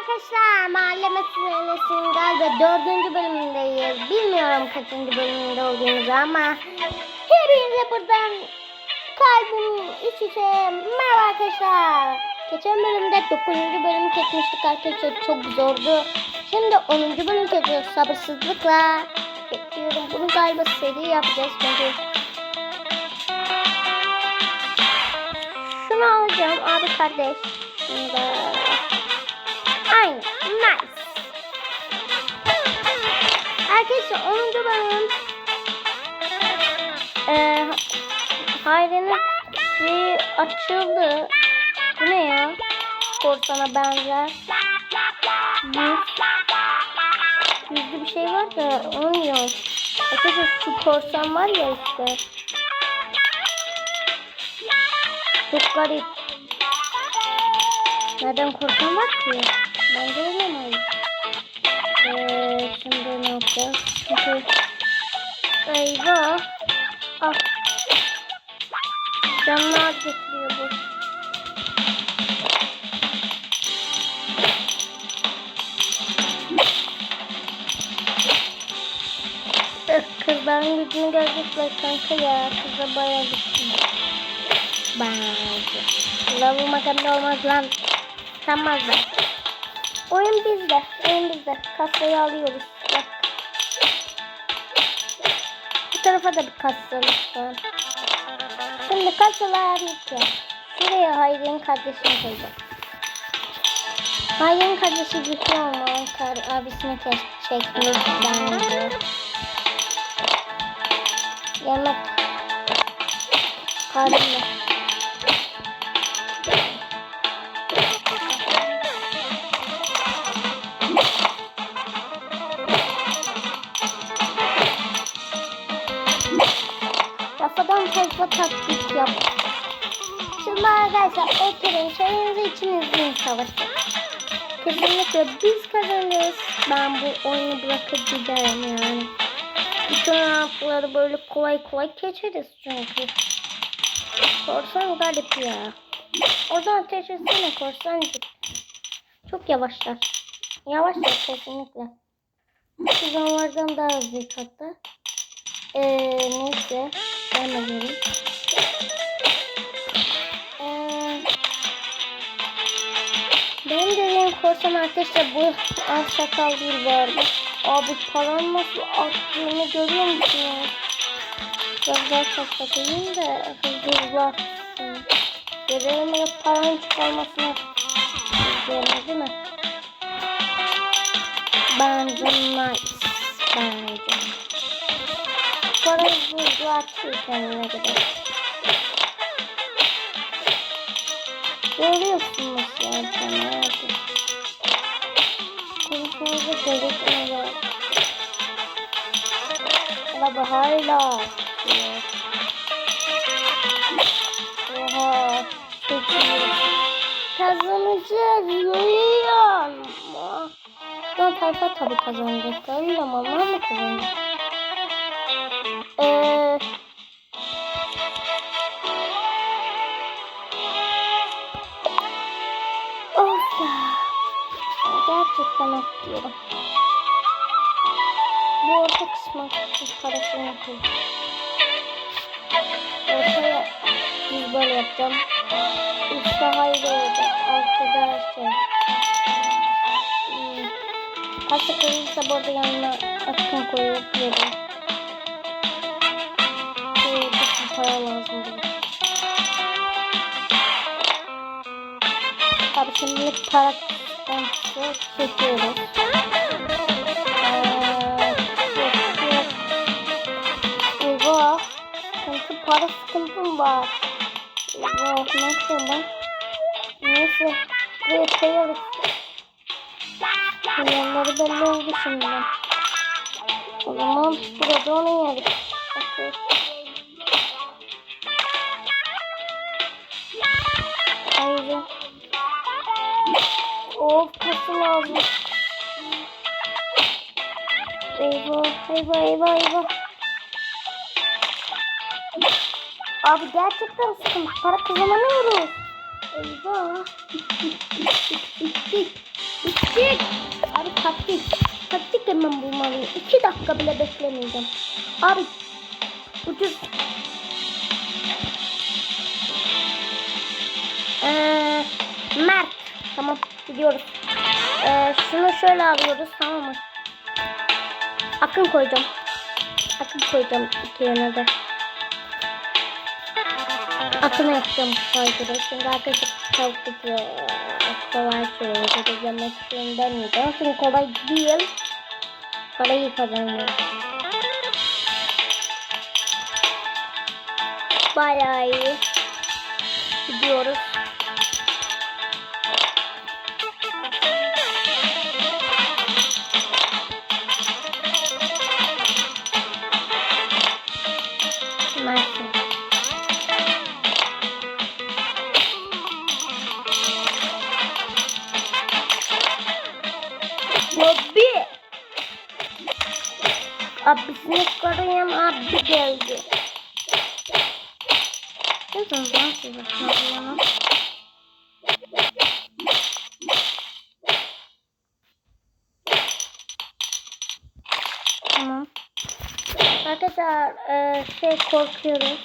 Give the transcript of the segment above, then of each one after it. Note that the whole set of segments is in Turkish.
arkadaşlar. Mahalle meselesinin galiba dördüncü bölümündeyiz. Bilmiyorum kaçıncı bölümünde olduğumuzu ama hepinize buradan kalbim iç içe merhaba arkadaşlar. Geçen bölümde 9. bölümü çekmiştik arkadaşlar. Çok zordu. Şimdi 10. bölüm çekiyoruz. Sabırsızlıkla bekliyorum. Bunu galiba seri yapacağız. Çünkü şunu alacağım abi kardeş. Şunu Aynen. Nice. Arkadaşlar 10. bölüm ee, Hayri'nin şeyi açıldı. Bu ne ya? Korsana benzer. Yüz. Yüzlü bir şey var da onu yok. Arkadaşlar şu korsan var ya işte. Çok garip. Nereden korkan var ki? Ben de öyle Ee, şimdi ne yapacağız? Çünkü eyvah. Ah. Canlar getiriyor bu. Kızların gücünü görecekler kanka ya. Kıza bayağı gittim. Bence. Lavı makanda olmaz lan. Sanmazlar. Oyun bizde. Oyun bizde. Kasayı alıyoruz. Bak. Bu tarafa da bir kasa lütfen. Şimdi kasalar lütfen. Şuraya Hayri'nin kardeşini koyacağım. Hayri'nin kardeşi güçlü olmalı. Kar abisine çekmek bence. Yemek. Karnı. Fazla taktik yap. Şimdi arkadaşlar oturun çayınızı için izleyin savaşı. Kesinlikle biz kazanırız. Ben bu oyunu bırakıp giderim yani. Bütün haftaları böyle kolay kolay geçeriz çünkü. Korsan garip ya. Oradan ateş etsene korsancık. Çok yavaşlar. Yavaşlar kesinlikle. Kızanlardan daha hızlı hatta. Eee neyse. Göreyim. Ee, benim dediğim korsan arkadaşlar bu az sakal değil bu arada. Abi param nasıl arttığını görüyor musun ya? Biraz daha kapatayım da hızlı hızlı artsın. Görelim ya paranın çıkarmasını izleyelim değil mi? Bence nice. Bence. Hızlı hızlı artıyor kendine göre. Görüyorsunuz ya sana. Konuşmanıza gerekmiyor. Ama hala diyor. Oha. Çok iyi. Kazanacağız. Yürüyorum. Ben tayfa tabii kazanacak. Öyle ama mı kazanacak? Eee... Of ya. Gerçekten istiyorum. Bu orta kısmı parasını koyayım. Ortaya biz böyle yapacağım. Üstte hayır olacak. Altta da şey. Hmm. Pasta koyulursa bu arada yanına akın koyup. Para lazım bana. Tabii şimdi para kısmı çekiyoruz. Ee, Eyvah. Sıkıntı para sıkıntım var. Eyvah ne yapacağım ben? Neyse. Buraya koyarız. Yanları belli oldu şimdi. O zaman burada onu yeriz. Okey. Hayır. Of kası lazım. Eyvah eyvah eyvah eyvah. Abi gerçekten sıkıntı. Para kazanamıyoruz. Eyvah. Bittik. Bittik. Abi taktik. Taktik hemen bulmalıyım. İki dakika bile beklemeyeceğim. Abi ucuz. Ee, Mert. Tamam gidiyoruz. Ee, şunu şöyle alıyoruz tamam mı? Akın koyacağım. Akın koyacağım iki yana da. Akını yapacağım kaygıda. Çünkü arkadaşlar çok tutuyor. Kolay söylüyor. Yemek istiyorum demeyeceğim. Çünkü kolay değil. Parayı kazanıyor. Bayağı iyi. Gidiyoruz. Abisini koruyan abi geldi. Ne zaman size koruyan? Tamam. Arkadaşlar e, şey korkuyoruz.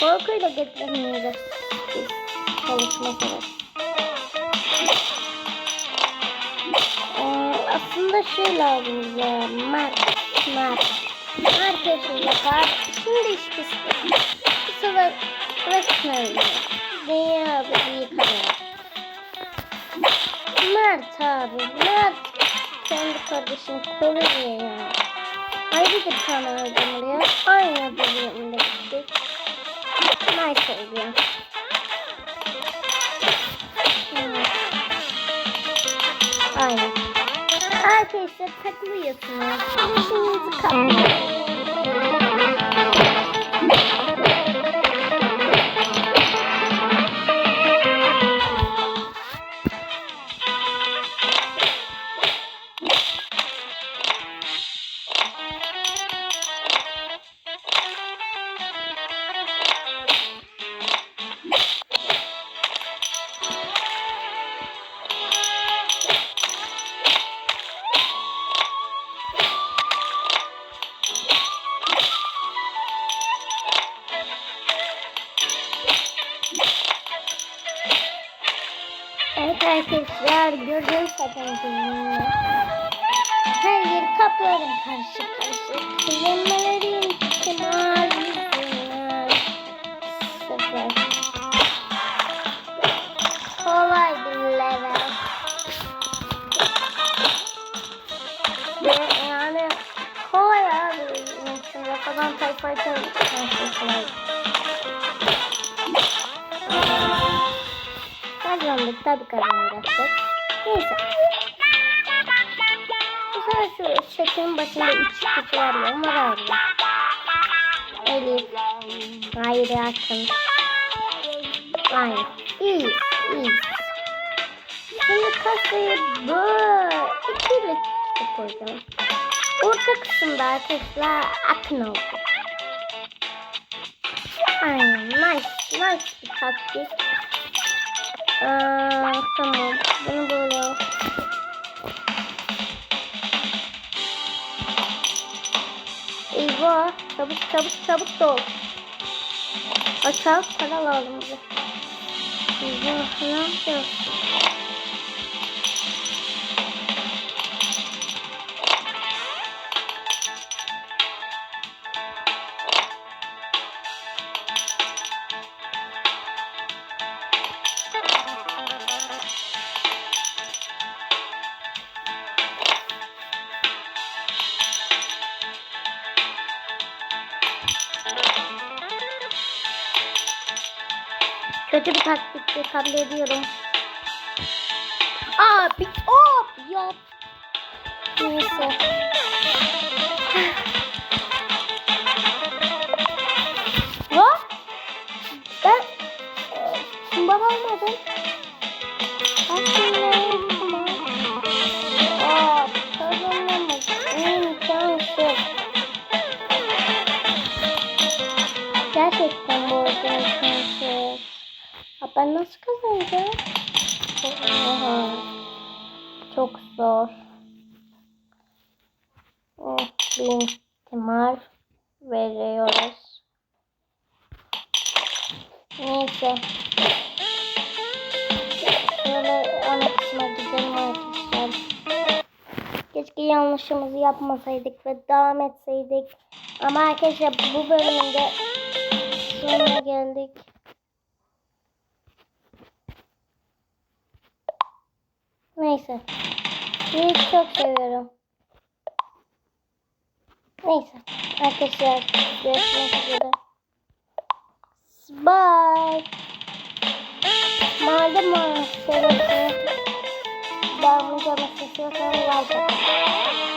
Korkuyla getiremiyoruz. Çalışma sırası. Ee, aslında şey lazım bize. Mert. Mert. Herkesin yapar. Şimdi işte bu sefer resmen Dünya bir yıkanıyor. Mert abi. Mert. Kendi kardeşini koruyor ya. Ayrı bir tane aldım oraya. Aynı bölümünde gittik. Nice oluyor. Aynen. Arkadaşlar takılıyorsunuz. İşinizi kapatın. Zaten. Her yeri kaplarım karşı karşı. Kıyamelerin kenar. Sıfır. Kolay bir level. Ve yani kolay abi. Şimdi kafadan tayfa açarım. Kolay. Kazandık tabii kazanacaktık. Neyse. Bu sefer şu şekerin başında üç kişi var ya onlar arıyor. Elif. Hayır yakın. Aynen. İyi. iyi. Şimdi kasayı böyle ikilik koyacağım. Orta kısımda arkadaşlar akın oldu. Aynen. Nice. Nice bir taktik. Aa, tamam. Bunu böyle. Eyvah. Çabuk çabuk çabuk dol. Açal para lazım bize. Eyvah ne yapacağız? Kötü bir taktikte kabul ediyorum. Abi hop yap. Neyse. Hop. Ben e, bana almadım. Nasıl kazanacağım? Oha. çok zor. Eh, Bir ihtimal veriyoruz. Neyse. Şöyle ana kısma gidelim arkadaşlar. Keşke yanlışımızı yapmasaydık ve devam etseydik. Ama arkadaşlar bu bölümde sonuna geldik. Neyse. Sizi çok seviyorum. Neyse. Arkadaşlar görüşmek üzere. Bye. Malum serisini devamlı görmek istiyorsanız like atın.